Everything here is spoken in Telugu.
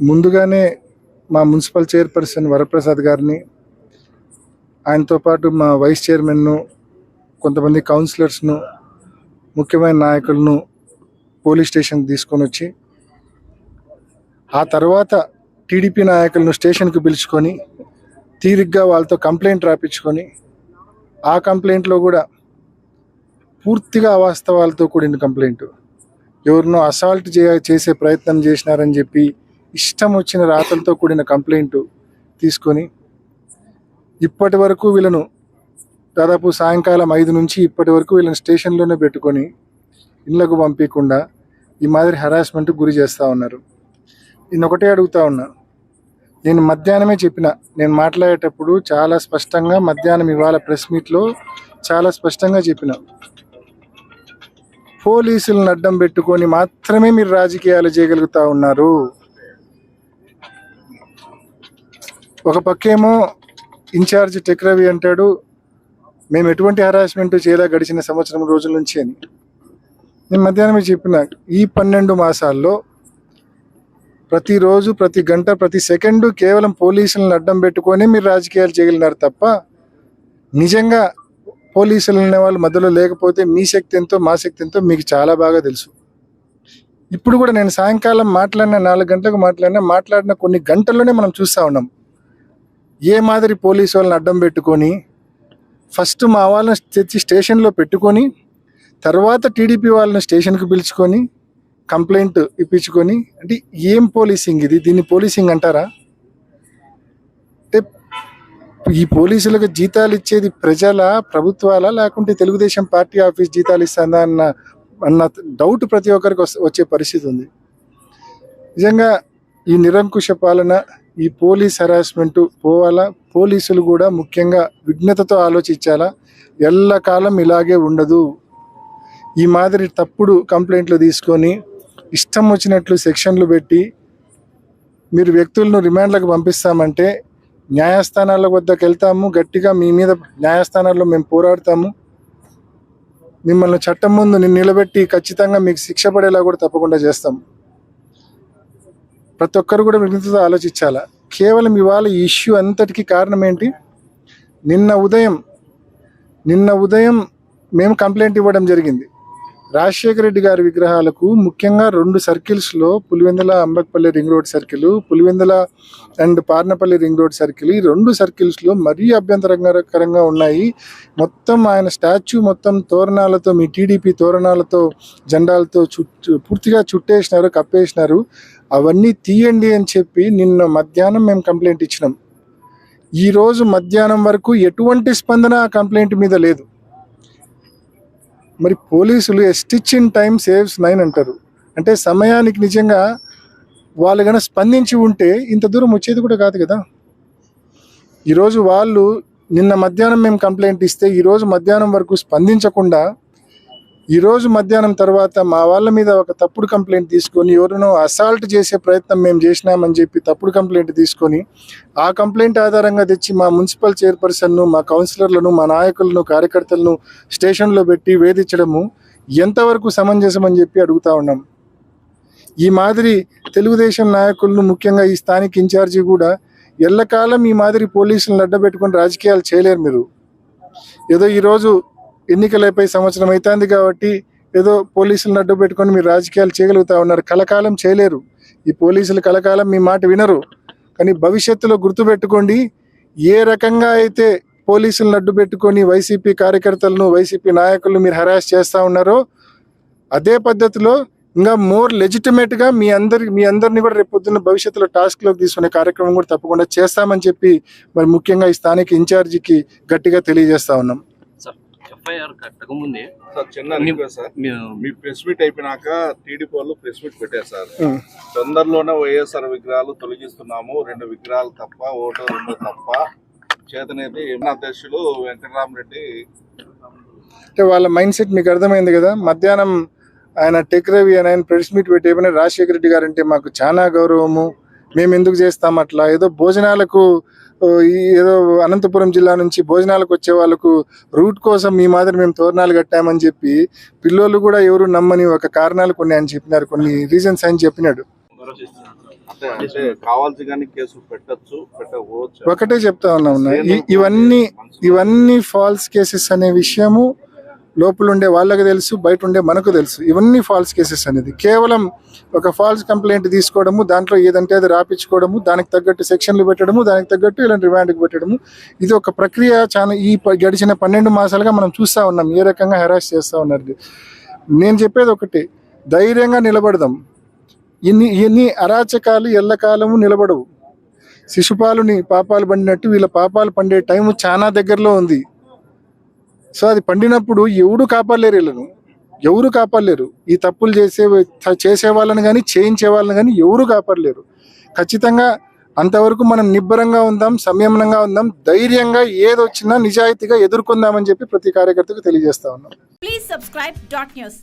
ముందుగానే మా మున్సిపల్ చైర్పర్సన్ వరప్రసాద్ గారిని ఆయనతో పాటు మా వైస్ చైర్మన్ను కొంతమంది కౌన్సిలర్స్ను ముఖ్యమైన నాయకులను పోలీస్ స్టేషన్కి తీసుకొని వచ్చి ఆ తర్వాత టీడీపీ నాయకులను స్టేషన్కి పిలుచుకొని తీరిగ్గా వాళ్ళతో కంప్లైంట్ రాపించుకొని ఆ కంప్లైంట్లో కూడా పూర్తిగా అవాస్తవాలతో కూడిన కంప్లైంట్. ఎవరినో అసాల్ట్ చే చేసే ప్రయత్నం చేసినారని చెప్పి ఇష్టం వచ్చిన రాతలతో కూడిన కంప్లైంట్ తీసుకొని ఇప్పటి వరకు వీళ్ళను దాదాపు సాయంకాలం ఐదు నుంచి ఇప్పటి వరకు వీళ్ళని స్టేషన్లోనే పెట్టుకొని ఇళ్ళకు పంపించకుండా ఈ మాదిరి హరాస్మెంట్ గురి చేస్తూ ఉన్నారు. నేను ఒకటే అడుగుతా ఉన్నా. నేను మధ్యాహ్నమే చెప్పిన. నేను మాట్లాడేటప్పుడు చాలా స్పష్టంగా మధ్యాహ్నం ఇవాళ ప్రెస్ మీట్లో చాలా స్పష్టంగా చెప్పిన. పోలీసులను అడ్డం పెట్టుకొని మాత్రమే మీరు రాజకీయాలు చేయగలుగుతా ఉన్నారు. ఒక పక్కేమో ఇన్ఛార్జ్ టెక్ రవి అంటాడు మేము ఎటువంటి హరాస్మెంట్ చేయలే గడిచిన సంవత్సరం రోజుల నుంచి అని. నేను మధ్యాహ్నం చెప్పిన ఈ పన్నెండు మాసాల్లో ప్రతిరోజు ప్రతి గంట ప్రతి సెకండు కేవలం పోలీసులను అడ్డం పెట్టుకొని మీరు రాజకీయాలు చేయగలిగినారు తప్ప నిజంగా పోలీసులు అనే వాళ్ళు మధ్యలో లేకపోతే మీ శక్తి ఎంతో మా శక్తి ఎంతో మీకు చాలా బాగా తెలుసు. ఇప్పుడు కూడా నేను సాయంకాలం మాట్లాడిన నాలుగు గంటలకు మాట్లాడినా మాట్లాడిన కొన్ని గంటల్లోనే మనం చూస్తూ ఉన్నాం. ఏ మాదిరి పోలీసు వాళ్ళని అడ్డం పెట్టుకొని ఫస్ట్ మా వాళ్ళని తెచ్చి స్టేషన్లో పెట్టుకొని తర్వాత టీడీపీ వాళ్ళని స్టేషన్కి పిలుచుకొని కంప్లైంట్ ఇప్పించుకొని అంటే ఏం పోలీసింగ్ ఇది? దీన్ని పోలీసింగ్ అంటారా? అంటే ఈ పోలీసులకు జీతాలు ఇచ్చేది ప్రజల ప్రభుత్వాల లేకుంటే తెలుగుదేశం పార్టీ ఆఫీస్ జీతాలు ఇస్తుందా అన్న అన్న డౌట్ ప్రతి ఒక్కరికి వచ్చే పరిస్థితి ఉంది. నిజంగా ఈ నిరంకుశ పాలన ఈ పోలీస్ హరాస్మెంట్ పోవాలా? పోలీసులు కూడా ముఖ్యంగా విఘ్నతతో ఆలోచించాలా? ఎల్లకాలం ఇలాగే ఉండదు. ఈ మాదిరి తప్పుడు కంప్లైంట్లు తీసుకొని ఇష్టం వచ్చినట్లు సెక్షన్లు పెట్టి మీరు వ్యక్తులను రిమాండ్లకు పంపిస్తామంటే న్యాయస్థానాల వద్దకు వెళ్తాము. గట్టిగా మీ మీద న్యాయస్థానాల్లో మేము పోరాడతాము. మిమ్మల్ని చట్టం ముందు నిలబెట్టి ఖచ్చితంగా మీకు శిక్ష పడేలా కూడా తప్పకుండా చేస్తాం ప్రతి ఒక్కరు కూడా విఘ్నతతో ఆలోచించాలా? కేవలం ఇవాళ ఈ ఇష్యూ అంతటికి కారణం ఏంటి? నిన్న ఉదయం నిన్న ఉదయం మేము కంప్లైంట్ ఇవ్వడం జరిగింది. రాజశేఖర రెడ్డి గారి విగ్రహాలకు ముఖ్యంగా రెండు సర్కిల్స్లో Pulivendula Ambakpalli ring road circle Pulivendula and Parnapalli ring road circle ఈ రెండు సర్కిల్స్లో మరీ అభ్యంతరకరంగా ఉన్నాయి. మొత్తం ఆయన స్టాచ్యూ మొత్తం తోరణాలతో మీ టీడీపీ తోరణాలతో జెండాలతో చుట్టూ పూర్తిగా చుట్టేసినారు కప్పేసినారు. అవన్నీ తీయండి అని చెప్పి నిన్న మధ్యాహ్నం మేము కంప్లైంట్ ఇచ్చినాం. ఈరోజు మధ్యాహ్నం వరకు ఎటువంటి స్పందన ఆ కంప్లైంట్ మీద లేదు. మరి పోలీసులు stitch in time saves nine అంటారు. అంటే సమయానికి నిజంగా వాళ్ళు కనుక స్పందించి ఉంటే ఇంత దూరం వచ్చేది కూడా కాదు కదా. ఈరోజు వాళ్ళు నిన్న మధ్యాహ్నం మేము కంప్లైంట్ ఇస్తే ఈరోజు మధ్యాహ్నం వరకు స్పందించకుండా ఈరోజు మధ్యాహ్నం తర్వాత మా వాళ్ళ మీద ఒక తప్పుడు కంప్లైంట్ తీసుకొని ఎవరినో అసాల్ట్ చేసే ప్రయత్నం మేము చేసినామని చెప్పి తప్పుడు కంప్లైంట్ తీసుకొని ఆ కంప్లైంట్ ఆధారంగా తెచ్చి మా మున్సిపల్ చైర్పర్సన్ను మా కౌన్సిలర్లను మా నాయకులను కార్యకర్తలను స్టేషన్లో పెట్టి వేధించడము ఎంతవరకు సమంజసం అని చెప్పి అడుగుతా ఉన్నాం. ఈ మాదిరి తెలుగుదేశం నాయకులను ముఖ్యంగా ఈ స్థానిక ఇన్ఛార్జి కూడా ఎల్లకాలం ఈ మాదిరి పోలీసులను అడ్డబెట్టుకొని రాజకీయాలు చేయలేరు మీరు. ఏదో ఈరోజు ఎన్నికలైపోయి సంవత్సరం అవుతుంది కాబట్టి ఏదో పోలీసులను అడ్డు పెట్టుకొని మీరు రాజకీయాలు చేయగలుగుతా ఉన్నారు. కలకాలం చేయలేరు. ఈ పోలీసులు కలకాలం మీ మాట వినరు. కానీ భవిష్యత్తులో గుర్తుపెట్టుకోండి ఏ రకంగా అయితే పోలీసులను అడ్డు పెట్టుకొని వైసీపీ కార్యకర్తలను వైసీపీ నాయకులను మీరు హరాస్ చేస్తూ ఉన్నారో అదే పద్ధతిలో ఇంకా మోర్ లెజిటిమేట్గా మీ అందరి మీ అందరిని కూడా రేపు పొద్దున్న భవిష్యత్తులో టాస్క్లోకి తీసుకునే కార్యక్రమం కూడా తప్పకుండా చేస్తామని చెప్పి మరి ముఖ్యంగా ఈ స్థానిక ఇన్ఛార్జికి గట్టిగా తెలియజేస్తా ఉన్నాం. ఎఫ్ఐఆర్ కట్టకముందే సార్ చిన్న రిక్వెస్ట్ సార్. మీ ప్రెస్ మీట్ అయిపోయినాక టీడీపీ వాళ్ళు ప్రెస్ మీట్ పెట్టారు సార్. తొందరలోనే వైఎస్ఆర్ విగ్రహాలు తొలగిస్తున్నాము. రెండు విగ్రహాలు తప్ప ఓటు రెండు తప్ప. చేతనేది అధ్యక్షులు వెంకటరామరెడ్డి? అంటే వాళ్ళ మైండ్ సెట్ మీకు అర్థమైంది కదా? మధ్యాహ్నం ఆయన టెక్ రవి అని ఆయన ప్రెస్ మీట్ పెట్టి ఏమైనా రాజశేఖర రెడ్డి గారు అంటే మాకు చాలా గౌరవము. మేము ఎందుకు చేస్తాం అట్లా? ఏదో భోజనాలకు ఏదో అనంతపురం జిల్లా నుంచి భోజనాలకు వచ్చే వాళ్ళకు రూట్ కోసం మీ మాదిరి మేము తోరణాలు కట్టామని చెప్పి పిల్లోళ్ళు కూడా ఎవరు నమ్మని ఒక కారణాలు కొన్ని ఆయన చెప్పినారు. కొన్ని రీజన్స్ ఆయన చెప్పినాడు. ఒకటే చెప్తా ఉన్నాం ఇవన్నీ ఇవన్నీ ఫాల్స్ కేసెస్ అనే విషయము లోపల ఉండే వాళ్ళకి తెలుసు బయట ఉండే మనకు తెలుసు. ఇవన్నీ ఫాల్స్ కేసెస్ అనేది. కేవలం ఒక ఫాల్స్ కంప్లైంట్ తీసుకోవడము దాంట్లో ఏదంటే అది రాపించుకోవడము దానికి తగ్గట్టు సెక్షన్లు పెట్టడము దానికి తగ్గట్టు ఇలాంటి రిమాండ్కి పెట్టడము. ఇది ఒక ప్రక్రియ చాలా ఈ ప- గడిచిన పన్నెండు మాసాలుగా మనం చూస్తూ ఉన్నాం. ఏ రకంగా హెరాస్ చేస్తూ ఉన్నారు నేను చెప్పేది ఒకటి. ధైర్యంగా నిలబడదాం. ఇన్ని ఇన్ని అరాచకాలు ఎల్లకాలము నిలబడవు. శిశుపాలుని పాపాలు పండినట్టు వీళ్ళ పాపాలు పండే టైం చాలా దగ్గరలో ఉంది. సో అది పండినప్పుడు ఎవడు కాపాడలేరు వీళ్ళను. ఎవరు కాపాడలేరు. ఈ తప్పులు చేసే చేసే వాళ్ళని కానీ చేయించే వాళ్ళని కానీ ఎవరు కాపాడలేరు. ఖచ్చితంగా అంతవరకు మనం నిబ్బరంగా ఉందాం సంయమనంగా ఉందాం ధైర్యంగా ఏదొచ్చినా నిజాయితీగా ఎదుర్కొందామని చెప్పి ప్రతి కార్యకర్తకు తెలియజేస్తా ఉన్నాం. Please subscribe dot news